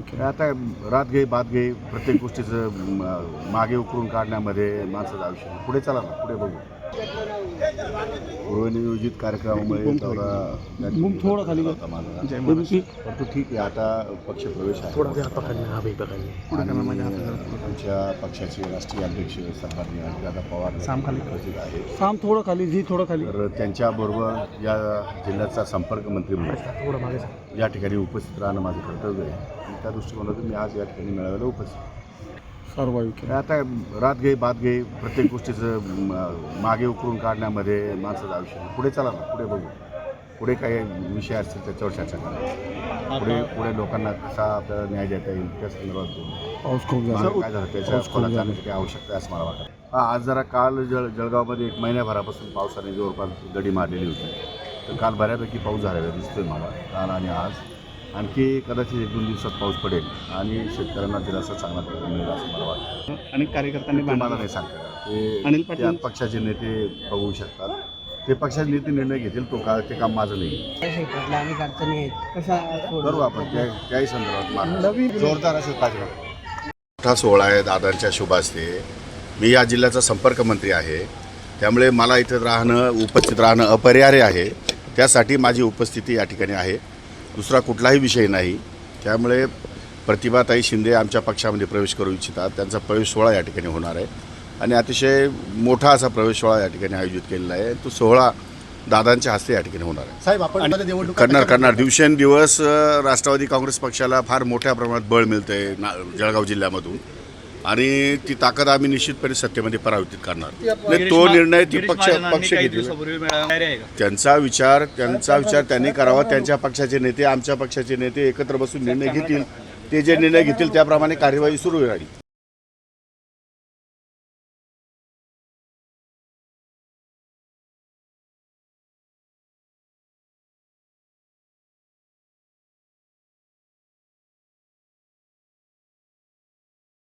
सर्वायू आता रात घे बात घे प्रत्येक गोष्टीचं मागे उकरून काढण्यामध्ये माणसाचं आयुष्य पुढे चला ना पुढे बघू. पूर्वनियोजित कार्यक्रमामुळे ठिकाणी मुंग थोडं खाली. होता माझा. ठीक आहे आता पक्ष प्रवेश आहे. आमच्या पक्षाचे राष्ट्रीय अध्यक्ष सन्माननीय अजितदादा पवार उपस्थित आहेत. साम थोडं खाली जी थोडं खाली. तर त्यांच्याबरोबर या जिल्ह्याचा संपर्क मंत्री म्हणून या ठिकाणी उपस्थित राहणं माझं कर्तव्य आहे. त्या दृष्टिकोनातून मी आज या ठिकाणी मेळाव्याला उपस्थित सर्वायू केलं. आता रात घे बात घे प्रत्येक गोष्टीचं म, मागे उकरून काढण्यामध्ये माणसाचं आयुष्य आहे. पुढे चला ना पुढे बघू. पुढे काही विषय असतील त्याच्यावर चर्चा करा. पुढे पुढे लोकांना कसा आपल्याला न्याय देता येईल त्या संदर्भात बोलू. पाऊस खूप झाला. मागे काय झालं? त्याच्या पाऊस खूप खोलात झाला. जाण्याची काही आवश्यकता आहे असं मला वाटतं. हा आज जरा काल जळ जळगावमध्ये एक महिन्याभरापासून पावसाने जवळपास दडी मारलेली होती. तर काल बऱ्यापैकी पाऊस झालेला दिसतोय मला. काल आणि आज. आणखी कदाचित एक दोन दिवसात पाऊस पडेल आणि शेतकऱ्यांना दिलासा चांगला मिळेल असं मला वाटतं. अनेक कार्यकर्त्यांनी मला नाही सांगता ते त्या पक्षाचे नेते बघू शकतात. ते पक्षाचे नेते निर्णय घेतील तो का ते काम माझं नाही. करू आपण त्या त्याही संदर्भात. जोरदार असेल पाहिजे मोठा सोहळा आहे दादांच्या शुभ असते मी या जिल्ह्याचा संपर्क मंत्री आहे. त्यामुळे मला इथं राहणं उपस्थित राहणं अपरिहार्य आहे. त्यासाठी माझी उपस्थिती या ठिकाणी आहे. दुसरा कुठलाही विषय नाही. त्यामुळे प्रतिभाताई शिंदे आमच्या पक्षामध्ये प्रवेश करू इच्छितात. त्यांचा प्रवेश सोहळा या ठिकाणी होणार आहे. आणि अतिशय मोठा असा प्रवेश सोहळा या ठिकाणी आयोजित केलेला आहे. तो सोहळा दादांच्या हस्ते या ठिकाणी होणार आहे. साहेब आपण निवडणूक करणार करणार. दिवसेंदिवस राष्ट्रवादी काँग्रेस पक्षाला फार मोठ्या प्रमाणात बळ मिळतं आहे ना जळगाव जिल्ह्यामधून. आणि ती ताकद आम्ही निश्चितपणे सत्तेमध्ये परावर्तित करणार. नाही, तो निर्णय ती पक्ष पक्ष घेतील त्यांचा विचार त्यांचा विचार त्यांनी करावा त्यांच्या पक्षाचे नेते आमच्या पक्षाचे नेते एकत्र बसून निर्णय घेतील. ते जे निर्णय घेतील त्याप्रमाणे कार्यवाही सुरू राहील.